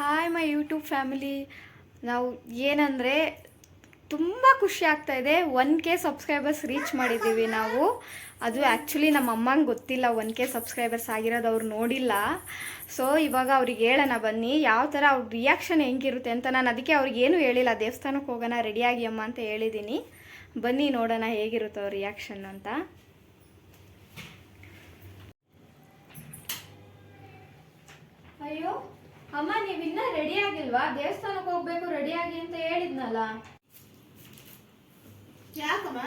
Hi my YouTube family ನಾವು ಏನಂದರೆ ತುಂಬ ಖುಷಿ ಆಗ್ತಾ ಇದೆ. ಒನ್ ಕೆ ಸಬ್ಸ್ಕ್ರೈಬರ್ಸ್ ರೀಚ್ ಮಾಡಿದ್ದೀವಿ ನಾವು. ಅದು ಆ್ಯಕ್ಚುಲಿ ನಮ್ಮ ಅಮ್ಮಂಗೆ ಗೊತ್ತಿಲ್ಲ ಒನ್ ಕೆ ಸಬ್ಸ್ಕ್ರೈಬರ್ಸ್ ಆಗಿರೋದು ಅವ್ರು ನೋಡಿಲ್ಲ. ಸೊ ಇವಾಗ ಅವ್ರಿಗೆ ಹೇಳೋಣ ಬನ್ನಿ. ಯಾವ ಥರ ಅವ್ರ ರಿಯಾಕ್ಷನ್ ಹೆಂಗಿರುತ್ತೆ ಅಂತ ನಾನು ಅದಕ್ಕೆ ಅವ್ರಿಗೆ ಏನೂ ಹೇಳಿಲ್ಲ. ದೇವಸ್ಥಾನಕ್ಕೆ ಹೋಗೋಣ ರೆಡಿಯಾಗಿ ಅಮ್ಮ ಅಂತ ಹೇಳಿದ್ದೀನಿ ಬನ್ನಿ ನೋಡೋಣ ಹೇಗಿರುತ್ತೆ ಅವ್ರ ರಿಯಾಕ್ಷನ್ ಅಂತ ಅಯ್ಯೋ ಅಮ್ಮ ನೀವಿನ್ನ ರೆಡಿ ಆಗಿಲ್ವಾ? ದೇವಸ್ಥಾನಕ್ಕೆ ಹೋಗ್ಬೇಕು ರೆಡಿ ಆಗಿ ಅಂತ ಹೇಳಿದ್ನಲ್ಲ. ಯಾಕಮ್ಮ?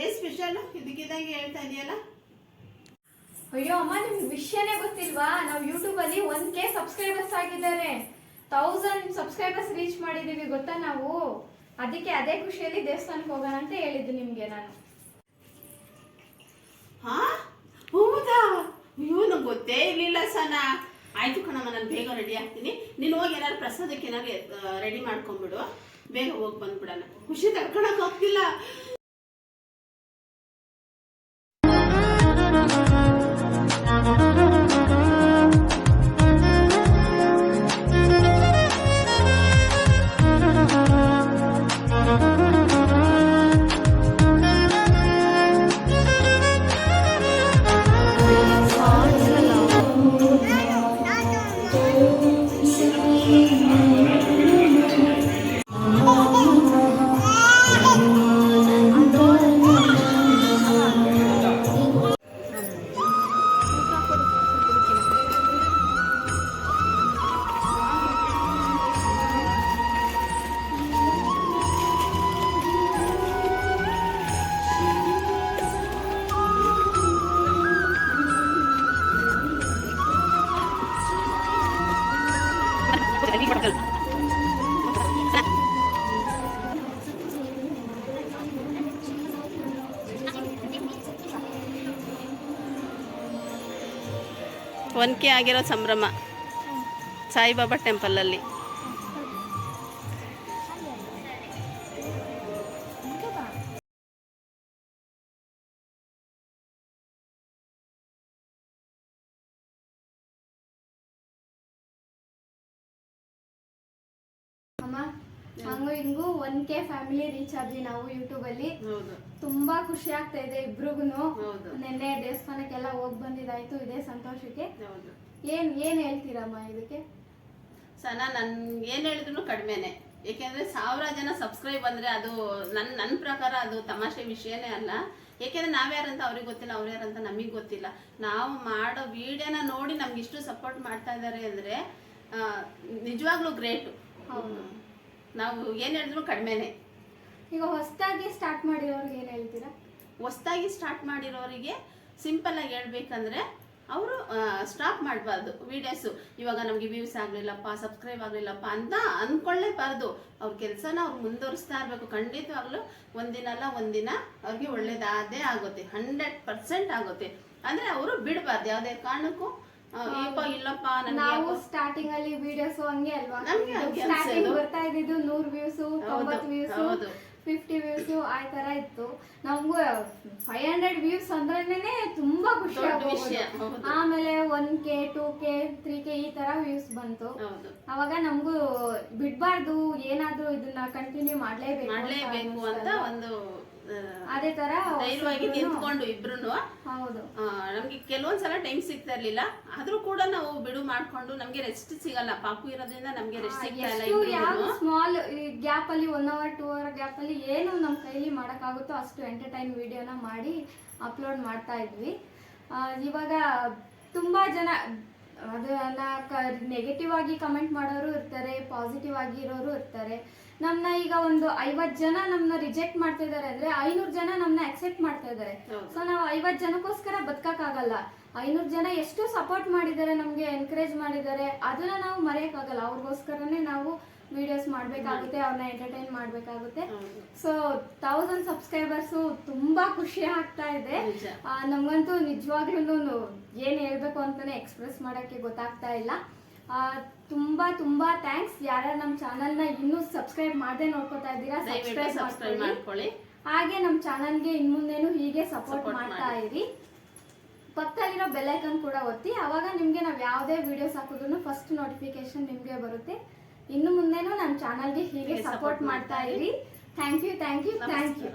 ಏನ್ ಸ್ಪೆಷಲ್ ಇದಕ್ಕಿದಂಗೆ ಹೇಳ್ತಾ ಇದೆಯಲ್ಲ? ಅಯ್ಯೋ ಅಮ್ಮ ನಿಮ್ಗೆ ವಿಷಯನೇ ಗೊತ್ತಿಲ್ವಾ? ನಾವು ಯೂಟ್ಯೂಬ್ ಅಲ್ಲಿ ಒನ್ ಕೆ ಸಬ್ಸ್ಕ್ರೈಬರ್ಸ್ ಆಗಿದ್ದಾರೆ. ತೌಸಂಡ್ ಸಬ್ಸ್ಕ್ರೈಬರ್ಸ್ ರೀಚ್ ಮಾಡಿದೀವಿ ಗೊತ್ತಾ ನಾವು? ಅದಕ್ಕೆ ಅದೇ ಖುಷಿಯಲ್ಲಿ ದೇವಸ್ಥಾನಕ್ಕೆ ಹೋಗೋಣ ಅಂತ ಹೇಳಿದ್ದು ನಿಮ್ಗೆ ನಾನು. ಹಾ? ಹೌದಾ? ಅಯ್ಯೋ ನಂಗೆ ಗೊತ್ತೇ ಇರ್ಲಿಲ್ಲ ಸನ. ಆಯ್ತು ಕಣಮ್ಮ, ನಾನು ಬೇಗ ರೆಡಿ ಆಗ್ತೀನಿ. ನೀನು ಹೋಗಿ ಏನಾದ್ರು ಪ್ರಸಾದಕ್ಕೆ ಏನಾದ್ರು ರೆಡಿ ಮಾಡ್ಕೊಂಡ್ಬಿಡು. ಬೇಗ ಹೋಗಿ ಬಂದ್ಬಿಡೋಣ. ಖುಷಿ ತಡ್ಕೊಳಕ್ ಹೋಗ್ತಿಲ್ಲ. ಒನ್ಕೆ ಆಗಿರೋ ಸಂಭ್ರಮ ಸಾಯಿಬಾಬಾ ಟೆಂಪಲಲ್ಲಿ ಹಂಗು ಹಿಂಗು ಒನ್ ಕೆ ಫ್ಯಾಮಿಲಿ ರೀಚ್ ಆದ್ವಿ ನಾವು ಯೂಟ್ಯೂಬ್ ಅಲ್ಲಿ. ಹೌದು. ತುಂಬಾ ಖುಷಿ ಆಗ್ತಾ ಇದೆ ಇಬ್ರಿಗೂನು. ಹೌದು. ನಿನ್ನೆ ದೇವಸ್ಥಾನಕ್ಕೆಲ್ಲ ಹೋಗ್ ಬಂದಿದ್ದಾಯ್ತು ಇದೇ ಸಂತೋಷಕ್ಕೆ. ಹೌದು. ಏನ್ ಏನ್ ಹೇಳ್ತೀರಮ್ಮ ಇದಕ್ಕೆ? ಸನ ನನ್ ಏನ್ ಹೇಳಿದ್ರು ಕಡಿಮೆನೆ. ಏಕೆಂದ್ರೆ ಸಾವಿರ ಜನ ಸಬ್ಸ್ಕ್ರೈಬ್ ಅಂದ್ರೆ ಅದು ನನ್ ನನ್ನ ಪ್ರಕಾರ ಅದು ತಮಾಷೆ ವಿಷಯನೇ ಅಲ್ಲ. ಏಕೆಂದ್ರೆ ನಾವ್ಯಾರಂತ ಅವ್ರಿಗೆ ಗೊತ್ತಿಲ್ಲ ಅವ್ರು ಯಾರಂತ ನಮಗೆ ಗೊತ್ತಿಲ್ಲ. ನಾವು ಮಾಡೋ ವಿಡಿಯೋನ ನೋಡಿ ನಮ್ಗೆ ಇಷ್ಟು ಸಪೋರ್ಟ್ ಮಾಡ್ತಾ ಇದ್ದಾರೆ ಅಂದ್ರೆ ನಿಜವಾಗ್ಲೂ ಗ್ರೇಟು ಹೌದು. ನಾವು ಏನು ಹೇಳಿದ್ರು ಕಡಿಮೆನೆ. ಈಗ ಹೊಸದಾಗಿ ಸ್ಟಾರ್ಟ್ ಮಾಡಿರೋರಿಗೆ ಏನು ಹೇಳ್ತೀರಾ? ಹೊಸದಾಗಿ ಸ್ಟಾರ್ಟ್ ಮಾಡಿರೋರಿಗೆ ಸಿಂಪಲ್ ಆಗಿ ಹೇಳ್ಬೇಕಂದ್ರೆ ಅವರು ಸ್ಟಾಪ್ ಮಾಡಬಾರ್ದು ವೀಡಿಯೋಸು ಇವಾಗ ನಮಗೆ ವ್ಯೂಸ್ ಆಗಲಿಲ್ಲಪ್ಪ ಸಬ್ಸ್ಕ್ರೈಬ್ ಆಗಲಿಲ್ಲಪ್ಪ ಅಂತ ಅಂದ್ಕೊಳ್ಳೇಬಾರ್ದು ಅವ್ರ ಕೆಲಸನ ಅವ್ರು ಮುಂದುವರಿಸ್ತಾ ಇರಬೇಕು. ಖಂಡಿತವಾಗ್ಲೂ ಒಂದಿನ ಅಲ್ಲ ಒಂದಿನ ಅವ್ರಿಗೆ ಒಳ್ಳೇದಾದೇ ಆಗುತ್ತೆ. ಹಂಡ್ರೆಡ್ ಪರ್ಸೆಂಟ್ ಆಗುತ್ತೆ. ಅಂದ್ರೆ ಅವರು ಬಿಡಬಾರ್ದು. ಯಾವುದೇ ಕಾರಣಕ್ಕೂ ಇಲ್ಲಪ್ಪ ನಾವು ಸ್ಟಾರ್ಟಿಂಗ್ ಅಲ್ಲಿ ವಿಡಿಯೋಸ್ ಹಂಗೆ ಅಲ್ವಾ? ಸ್ಟಾರ್ಟಿಂಗ್. ಬರ್ತಾ ಇದ್ದಿದ್ದು ನೂರ್ ವ್ಯೂಸ್ ತೊಂಬತ್ ವ್ಯೂಸ್. ಫಿಫ್ಟಿ ವ್ಯೂಸ್ ಆ ತರ ಇತ್ತು. ನಮಗೂ ಫೈವ್ ಹಂಡ್ರೆಡ್ ವ್ಯೂಸ್ ಅಂದ್ರೇನೆ ತುಂಬಾ ಖುಷಿ ಆಮೇಲೆ one K two K three K ಈ ತರ ವ್ಯೂಸ್ ಬಂತು. ಅವಾಗ ನಮಗೂ ಬಿಡ್ಬಾರ್ದು ಏನಾದ್ರೂ ಇದನ್ನ ಕಂಟಿನ್ಯೂ ಮಾಡ್ಲೇಬೇಕು ಮಾಡಲೇಬೇಕು ಅಂತ ಒಂದು ಅದೇ ತರ ಧೈರ್ಯವಾಗಿ ನಿಂತ್ಕೊಂಡು ಇಬ್ರು ಹೌದು. ನಮ್ಗೆ ಕೆಲವೊಂದ್ಸಲ ಟೈಮ್ ಸಿಗ್ತಾ ಇರ್ಲಿಲ್ಲ ಆದ್ರೂ ಕೂಡ ನಾವು ಬಿಡು ಮಾಡ್ಕೊಂಡು ನಮ್ಗೆ ರೆಸ್ಟ್ ಸಿಗಲ್ಲ. ಪಾಪು ಇರೋದ್ರಿಂದ ನಮ್ಗೆ ರೆಸ್ಟ್ ಸಿಗ್ತಾ ಇಲ್ಲ ಸ್ಮಾಲ್ ಗ್ಯಾಪ್ ಅಲ್ಲಿ one hour two hour gap ಅಲ್ಲಿ ಏನು ನಮ್ಮ ಕೈಲಿ ಮಾಡೋಕ್ಕಾಗುತ್ತೋ ಅಷ್ಟು ಎಂಟರ್ಟೈನ್ ವಿಡಿಯೋನ ಮಾಡಿ ಅಪ್ಲೋಡ್ ಮಾಡ್ತಾ ಇದ್ವಿ. ಇವಾಗ ತುಂಬಾ ಜನ ಅದನ್ನ ನೆಗೆಟಿವ್ ಆಗಿ ಕಮೆಂಟ್ ಮಾಡೋರು ಇರ್ತಾರೆ ಪಾಸಿಟಿವ್ ಆಗಿ ಇರೋರು ಇರ್ತಾರೆ. ನಮ್ಮನ್ನ ಈಗ ಒಂದು ಐವತ್ ಜನ ನಮ್ಮನ್ನ ರಿಜೆಕ್ಟ್ ಮಾಡ್ತಾ ಇದ್ದಾರೆ ಅಂದ್ರೆ ಐನೂರು ಜನ ನಮ್ಮನ್ನ ಅಕ್ಸೆಪ್ಟ್ ಮಾಡ್ತಾ ಇದ್ದಾರೆ. ಸೊ ನಾವು ಐವತ್ ಜನಕ್ಕೋಸ್ಕರ ಬದುಕಕ್ಕಾಗಲ್ಲ. ಐನೂರು ಜನ ಎಷ್ಟು ಸಪೋರ್ಟ್ ಮಾಡಿದ್ದಾರೆ ನಮ್ಗೆ ಎನ್ಕರೇಜ್ ಮಾಡಿದ್ದಾರೆ. ಅದನ್ನ ನಾವು ಮರೆಯಕ್ಕಾಗಲ್ಲ. ಅವ್ರಿಗೋಸ್ಕರನೇ ನಾವು ವಿಡಿಯೋಸ್ ಮಾಡ್ಬೇಕಾಗುತ್ತೆ ಅವ್ರನ್ನ ಎಂಟರ್ಟೈನ್ ಮಾಡ್ಬೇಕಾಗುತ್ತೆ. ಸೊ ತೌಸಂಡ್ ಸಬ್ಸ್ಕ್ರೈಬರ್ಸು ತುಂಬಾ ಖುಷಿ ಆಗ್ತಾ ಇದೆ. ನಮ್ಗಂತೂ ನಿಜವಾಗ್ಲೂ ಏನ್ ಹೇಳ್ಬೇಕು ಅಂತಾನೆ ಎಕ್ಸ್ಪ್ರೆಸ್ ಮಾಡಕ್ಕೆ ಗೊತ್ತಾಗ್ತಾ ಇಲ್ಲ. ಆ, ತುಂಬಾ ತುಂಬಾ ಥ್ಯಾಂಕ್ಸ್ ಯಾರ್ಯಾರು ನಮ್ಮ ಚಾನಲ್ನ ಇನ್ನೂ ಸಬ್ಸ್ಕ್ರೈಬ್ ಮಾಡದೆ ನೋಡ್ಕೊತಾ ಇದ್ದೀರಾ ಸಬ್ಸ್ಕ್ರೈಬ್ ಮಾಡ್ಕೊಳ್ಳಿ. ಹಾಗೆ ನಮ್ಮ ಚಾನಲ್ಗೆ ಇನ್ಮುಂದೇನು ಹೀಗೆ ಸಪೋರ್ಟ್ ಮಾಡ್ತಾ ಮಾಡಿ. ಇರಿ. ಪಕ್ಕದಲ್ಲಿರೋ ಬೆಲ್ ಐಕನ್ ಕೂಡ ಒತ್ತಿ ಅವಾಗ ನಿಮಗೆ ನಾವು ಯಾವುದೇ ವಿಡಿಯೋಸ್ ಹಾಕಿದ್ರು ಫಸ್ಟ್ ನೋಟಿಫಿಕೇಶನ್ ನಿಮಗೆ ಬರುತ್ತೆ. ಇನ್ನು ಮುಂದೆನೂ ನಮ್ಮ ಚಾನಲ್ಗೆ ಹೀಗೆ ಸಪೋರ್ಟ್ ಮಾಡ್ತಾ ಇರಿ. Thank you thank you thank you